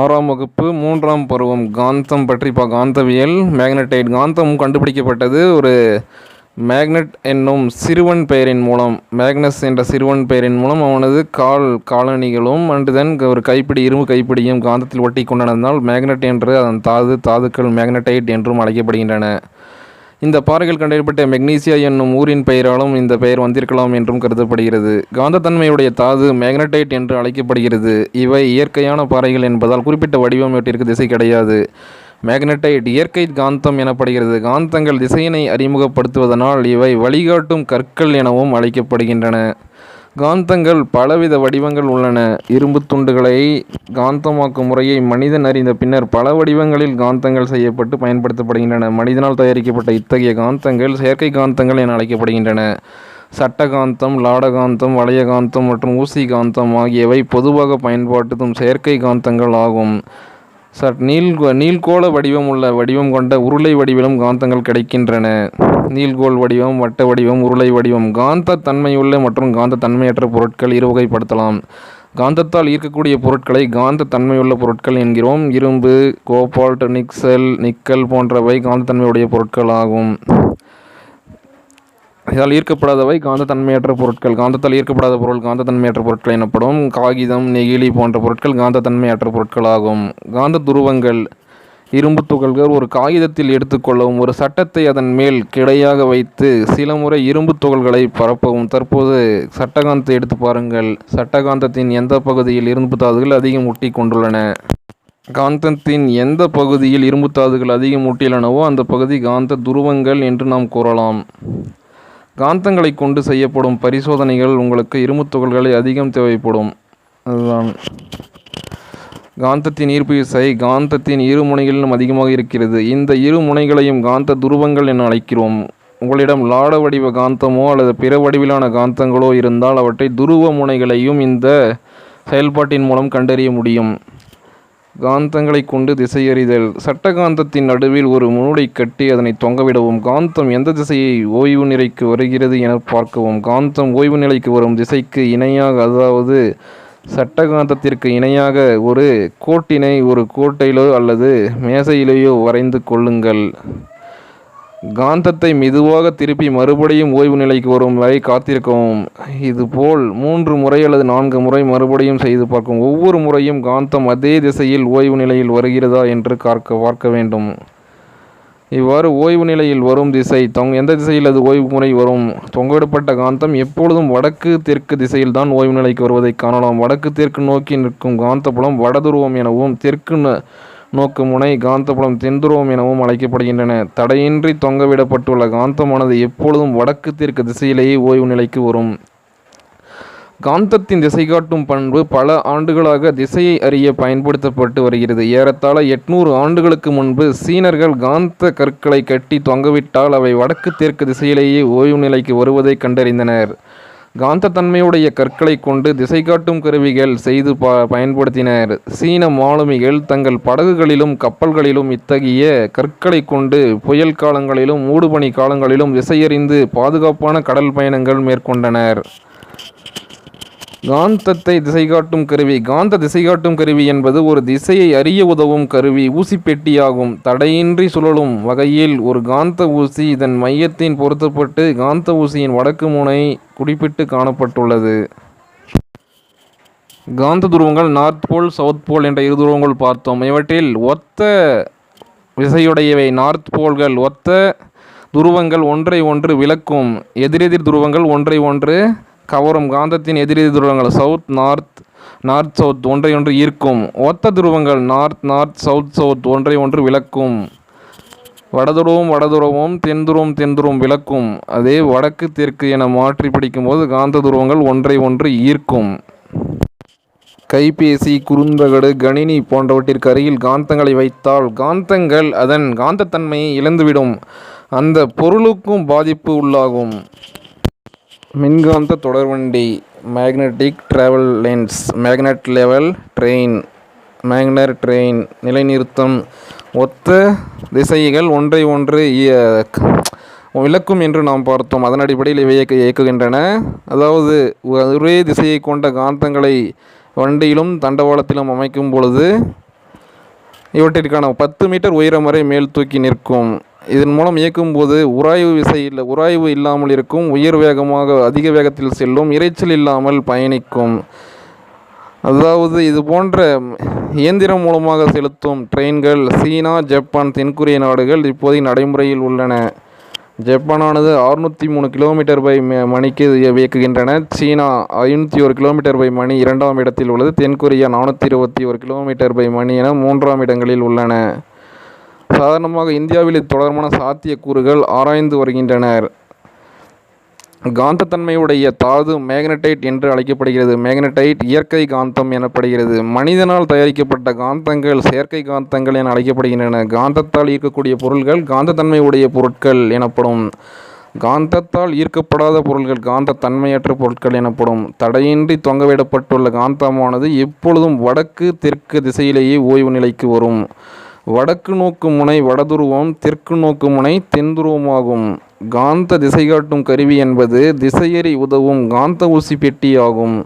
ஆறாம் வகுப்பு மூன்றாம் பருவம் காந்தம் பற்றி இப்போ காந்தவியல் மேக்னடைட் காந்தம் கண்டுபிடிக்கப்பட்டது. ஒரு மேக்னட் என்னும் சிறுவன் பெயரின் மூலம் மேக்னஸ் என்ற சிறுவன் பெயரின் மூலம் அவனது கால் காலணிகளும் அண்டு தென் ஒரு கைப்பிடி இரும்பு கைப்பிடியும் காந்தத்தில் ஒட்டி கொண்டதனால் மேக்னட் என்று அதன் தாது தாதுக்கள் மேக்னடைட் என்றும் அழைக்கப்படுகின்றன. இந்த பாறைகள் கண்டறியப்பட்ட மெக்னீசியா என்னும் ஊரின் பெயராலும் இந்த பெயர் வந்திருக்கலாம் என்றும் கருதப்படுகிறது. காந்தத்தன்மையுடைய தாது மேக்னடைட் என்று அழைக்கப்படுகிறது. இவை இயற்கையான பாறைகள் என்பதால் குறிப்பிட்ட வடிவம் இவற்றிற்கு திசை கிடையாது. மேக்னடைட் இயற்கை காந்தம் எனப்படுகிறது. காந்தங்கள் திசையினை அறிமுகப்படுத்துவதனால் இவை வழிகாட்டும் கற்கள் எனவும் அழைக்கப்படுகின்றன. காந்தங்கள் பலவித வடிவங்கள் உள்ளன. இரும்பு துண்டுகளை காந்தமாக்கும் முறையை மனிதன் அறிந்த பின்னர் பல வடிவங்களில் காந்தங்கள் செய்யப்பட்டு பயன்படுத்தப்படுகின்றன. மனிதனால் தயாரிக்கப்பட்ட இத்தகைய காந்தங்கள் செயற்கை காந்தங்கள் என அழைக்கப்படுகின்றன. சட்டகாந்தம் லாடகாந்தம் வளையகாந்தம் மற்றும் ஊசி காந்தம் ஆகியவை பொதுவாக பயன்பாட்டுதும் செயற்கை காந்தங்கள் ஆகும். சட் நீள் நீள்கோள வடிவம் உள்ள வடிவம் கொண்ட உருளை வடிவிலும் காந்தங்கள் கிடைக்கின்றன. நீள்கோள் வடிவம் வட்ட வடிவம் உருளை வடிவம் காந்த தன்மையுள்ள மற்றும் காந்த தன்மையற்ற பொருட்கள் இருவகைப்படுத்தலாம். காந்தத்தால் ஈர்க்கக்கூடிய பொருட்களை காந்த தன்மையுள்ள பொருட்கள் என்கிறோம். இரும்பு கோபால்ட் நிக்சல் நிக்கல் போன்றவை காந்த தன்மையுடைய பொருட்கள் ஆகும் இதால் ஈர்க்கப்படாதவை காந்த தன்மையற்ற பொருட்கள். காந்தத்தால் ஈர்க்கப்படாத பொருள் காந்த தன்மையற்ற பொருட்கள் எனப்படும் காகிதம் நெகிழி போன்ற பொருட்கள் காந்த தன்மையற்ற பொருட்கள் ஆகும் காந்த துருவங்கள் இரும்பு துகள்கள் ஒரு காகிதத்தில் எடுத்துக்கொள்ளவும் ஒரு சட்டத்தை அதன் மேல் கிடையாக வைத்து சில முறை இரும்பு துகள்களை பரப்பவும். தற்போது சட்டகாந்தத்தை எடுத்து பாருங்கள். சட்டகாந்தத்தின் எந்த பகுதியில் இரும்பு தாதுகள் அதிகம் ஒட்டி கொண்டுள்ளன? காந்தத்தின் எந்த பகுதியில் இரும்பு தாதுகள் அதிகம் ஒட்டியுள்ளனவோ அந்த பகுதி காந்த துருவங்கள் என்று நாம் கூறலாம். காந்தங்களை கொண்டு செய்யப்படும் பரிசோதனைகள் உங்களுக்கு இரும்பு துகள்களை அதிகம் தேவைப்படும். அதுதான். காந்தத்தின் ஈர்ப்பு விசை காந்தத்தின் இரு முனைகளிலும் அதிகமாக இருக்கிறது. இந்த இரு முனைகளையும் காந்த துருவங்கள் என அழைக்கிறோம். உங்களிடம் லாட வடிவ காந்தமோ அல்லது பிற வடிவிலான காந்தங்களோ இருந்தால் அவற்றை துருவ முனைகளையும் இந்த செயல்பாட்டின் மூலம் கண்டறிய முடியும். காந்தங்களை கொண்டு திசையறிதல். சட்டகாந்தத்தின் நடுவில் ஒரு முனுடை கட்டி அதனை தொங்கவிடவும். காந்தம் எந்த திசையை ஓய்வு நிலைக்கு வருகிறது என பார்க்கவும். காந்தம் ஓய்வு நிலைக்கு வரும் திசைக்கு இணையாக அதாவது சட்டகாந்தத்திற்கு இணையாக ஒரு கோட்டினை ஒரு கோட்டையிலோ அல்லது மேசையிலேயோ வரைந்து கொள்ளுங்கள். காந்தத்தை மெதுவாக திருப்பி மறுபடியும் ஓய்வு நிலைக்கு வரும் வரை காத்திருக்கவும். இதுபோல் மூன்று முறை அல்லது நான்கு முறை மறுபடியும் செய்து பார்க்கும் ஒவ்வொரு முறையும் காந்தம் அதே திசையில் ஓய்வு நிலையில் வருகிறதா என்று பார்க்க பார்க்க வேண்டும். இவ்வாறு ஓய்வு நிலையில் வரும் திசை தொங் எந்த திசையில் அது ஓய்வு முறை வரும்? தொங்கவிடப்பட்ட காந்தம் எப்பொழுதும் வடக்கு தெற்கு திசையில் தான் ஓய்வு நிலைக்கு வருவதை காணலாம். வடக்கு தெற்கு நோக்கி நிற்கும் காந்தப்புலம் வடதுருவம் எனவும் தெற்கு நோக்குமுனை காந்தப்புலம் தென்துருவம் எனவும் அழைக்கப்படுகின்றன. தடையின்றி தொங்கவிடப்பட்டுள்ள காந்தமானது எப்பொழுதும் வடக்கு தெற்கு திசையிலேயே ஓய்வு நிலைக்கு வரும். காந்தத்தின் திசை காட்டும் பண்பு பல ஆண்டுகளாக திசையை அறிய பயன்படுத்தப்பட்டு வருகிறது. ஏறத்தாழ எட்நூறு ஆண்டுகளுக்கு முன்பு சீனர்கள் காந்த கற்களை கட்டி தொங்கவிட்டால் அவை வடக்கு தெற்கு திசையிலேயே ஓய்வு நிலைக்கு வருவதை கண்டறிந்தனர். காந்த தன்மையுடைய கற்களை கொண்டு திசை காட்டும் கருவிகள் செய்து ப பயன்படுத்தினர். சீன மாலுமிகள் தங்கள் படகுகளிலும் கப்பல்களிலும் இத்தகைய கற்களை கொண்டு புயல் காலங்களிலும் மூடுபனி காலங்களிலும் திசையறிந்து பாதுகாப்பான கடல் பயணங்கள் மேற்கொண்டனர். காந்தத்தை திசை காட்டும் கருவி. காந்த திசை காட்டும் கருவி என்பது ஒரு திசையை அறிய உதவும் கருவி. ஊசி பெட்டியாகும். தடையின்றி சுழலும் வகையில் ஒரு காந்த ஊசி இதன் மையத்தின் பொருத்தப்பட்டு காந்த ஊசியின் வடக்கு முனை குறிப்பிட்டு காணப்பட்டுள்ளது. காந்த துருவங்கள் நார்த் போல் சவுத் போல் என்ற இரு துருவங்கள் பார்த்தோம். இவற்றில் ஒத்த விசையுடையவை நார்த் போல்கள். ஒத்த துருவங்கள் ஒன்றை ஒன்று விளக்கும். எதிரெதிர் துருவங்கள் ஒன்றை ஒன்று கவரும் காந்தத்தின் எதிரெதிர் துருவங்கள் சவுத் நார்த் நார்த் சவுத் ஒன்றை ஒன்று ஈர்க்கும். ஒத்த துருவங்கள் நார்த் நார்த் சவுத் சவுத் ஒன்றை ஒன்று விளக்கும். வடதுருவம் வடதுருவம் தென்துருவம் தென்துருவம் விளக்கும். அதே வடக்கு தெற்கு என மாற்றி பிடிக்கும்போது காந்த துருவங்கள் ஒன்றை ஒன்று ஈர்க்கும். கைபேசி குறுந்தகடு கணினி போன்றவற்றிற்கு அருகில் காந்தங்களை வைத்தால் காந்தங்கள் அதன் காந்தத்தன்மையை இழந்துவிடும். அந்த பொருளுக்கும் பாதிப்பு உள்ளாகும். மின்காந்த தொடர்வண்டி magnetic travel lens magnet level train மேக்னர் train நிலைநிறுத்தம் ஒத்த திசைகள் ஒன்றை ஒன்று விளக்கும் என்று நாம் பார்த்தோம். அதன் அடிப்படையில் இவை இயக்க இயக்குகின்றன. அதாவது ஒரே திசையை கொண்ட காந்தங்களை வண்டியிலும் தண்டவாளத்திலும் அமைக்கும் பொழுது இவற்றிற்கான பத்து மீட்டர் உயரம் வரை மேல் தூக்கி நிற்கும். இதன் மூலம் இயக்கும்போது உராய்வு விசை இல்லை உராய்வு இல்லாமல் இருக்கும் உயர் வேகமாக அதிக வேகத்தில் செல்லும் இரைச்சல் இல்லாமல் பயணிக்கும். அதாவது இது போன்ற இயந்திரம் மூலமாக செலுத்தும் ட்ரெயின்கள் சீனா ஜப்பான் தென்கொரிய நாடுகள் இப்போதைக்கு நடைமுறையில் உள்ளன. ஜப்பானானது அறுநூற்றி மூணு கிலோமீட்டர் பை ம- மணிக்கு இயக்குகின்றன. சீனா ஐநூற்றி ஒரு கிலோமீட்டர் பை மணி இரண்டாம் இடத்தில் உள்ளது. தென்கொரியா நானூற்றி இருபத்தி ஒரு கிலோமீட்டர் பை மணி என மூன்றாம் இடங்களில் உள்ளன. சாதாரணமாக இந்தியாவில் இது தொடர்பான சாத்தியக்கூறுகள் ஆராய்ந்து வருகின்றனர். காந்தத்தன்மையுடைய தாது மேக்னடைட் என்று அழைக்கப்படுகிறது. மேக்னடைட் இயற்கை காந்தம் எனப்படுகிறது. மனிதனால் தயாரிக்கப்பட்ட காந்தங்கள் செயற்கை காந்தங்கள் என அழைக்கப்படுகின்றன. காந்தத்தால் ஈர்க்கக்கூடிய பொருள்கள் காந்தத்தன்மை உடைய பொருட்கள் எனப்படும். காந்தத்தால் ஈர்க்கப்படாத பொருள்கள் காந்த தன்மையற்ற பொருட்கள் எனப்படும். தடையின்றி தொங்கவிடப்பட்டுள்ள காந்தமானது எப்பொழுதும் வடக்கு தெற்கு திசையிலேயே ஓய்வு நிலைக்கு வரும். வடக்கு நோக்கு முனை வடதுருவம் தெற்கு நோக்கு முனை தென்துருவமாகும். காந்த திசை காட்டும் கருவி என்பது திசையறி உதவும் காந்த ஊசி பெட்டி ஆகும்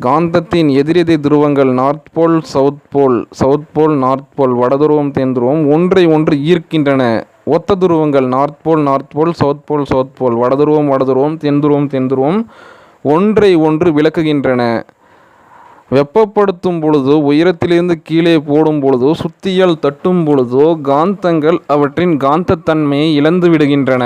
காந்தத்தின் எதிரெதிர் துருவங்கள் north pole south pole south pole north pole வடதுருவம் தென்துருவம் ஒன்றை ஒன்று ஈர்க்கின்றன. ஒத்த துருவங்கள் north pole north pole south pole south pole வடதுருவம் வடதுருவம் தென்துருவம் தென்துருவம் ஒன்றை ஒன்று விளக்குகின்றன. வெப்பப்படுத்தும் பொழுதோ உயரத்திலிருந்து கீழே போடும் பொழுதோ சுத்தியால் தட்டும் பொழுதோ காந்தங்கள் அவற்றின் காந்தத்தன்மையை இழந்து விடுகின்றன.